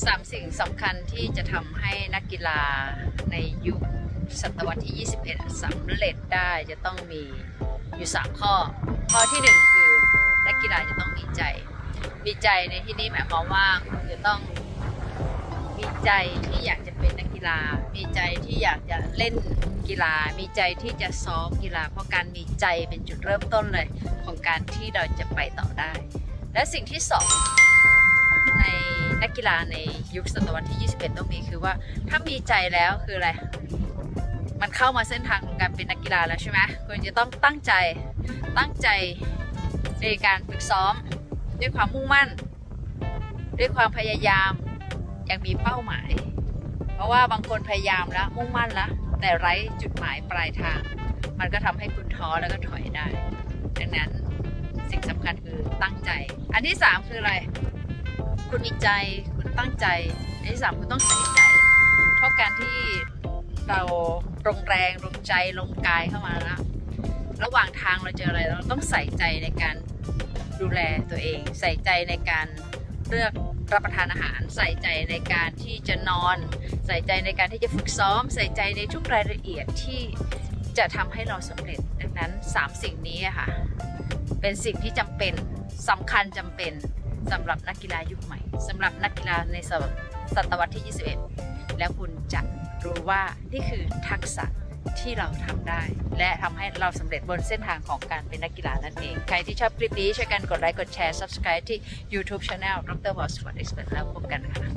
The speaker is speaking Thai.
สามสิ่งสำคัญที่จะทำให้นักกีฬาในยุคศตวรรษที่ 21สำเร็จได้จะต้องมีอยู่ 3 ข้อ ข้อที่ 1 คือนักกีฬาจะต้องมีใจ มีใจในที่นี้หมายความว่าคุณจะต้องมีใจที่อยากจะเป็นนักกีฬา มีใจที่อยากจะเล่นกีฬา มีใจที่จะซ้อมกีฬา เพราะการมีใจเป็นจุดเริ่มต้นเลยของการที่เราจะไปต่อได้ และสิ่งที่สอง กีฬาในยุคศตวรรษที่ 21 ต้องมีคือว่า ถ้ามีใจแล้วคืออะไร มันเข้ามาเส้นทางของการเป็นนักกีฬาแล้วใช่ไหมคุณจะต้องตั้งใจตั้งใจในการฝึกซ้อม ด้วยความมุ่งมั่น ด้วยความพยายามอย่างมีเป้าหมาย เพราะว่าบางคนพยายามแล้วมุ่งมั่นแล้วแต่ไร้จุดหมายปลายทาง มันก็ทำให้คุณท้อแล้วก็ถอยได้ ดังนั้นสิ่งสำคัญคือตั้งใจ อันที่สามคืออะไร คุณมีใจ คุณตั้งใจอันที่สามคุณต้องใส่ใจ เพราะการที่เราลงแรงลงใจลงกายเข้ามาแล้วระหว่างทางเราเจออะไรเราต้องใส่ใจในการดูแลตัวเอง ใส่ใจในการเลือกรับประทานอาหาร ใส่ใจในการที่จะนอน ใส่ใจในการที่จะฝึกซ้อม ใส่ใจในทุกรายละเอียดที่จะทำให้เราสำเร็จดังนั้น 3 สิ่งนี้ค่ะ เป็นสิ่งที่จำเป็นสำคัญจำเป็น สำหรับนักกีฬายุคใหม่สำหรับนักกีฬาในศตวรรษที่ 21 แล้วคุณจะรู้ว่านี่คือทักษะที่เราทำได้ และทำให้เราสำเร็จบนเส้นทางของการเป็นนักกีฬานั่นเอง ใครที่ชอบคลิปนี้ช่วยกันกดไลค์กดแชร์ subscribe ที่ YouTube Channel ดร w a l Sport Expert แล้วพบกันค่ะ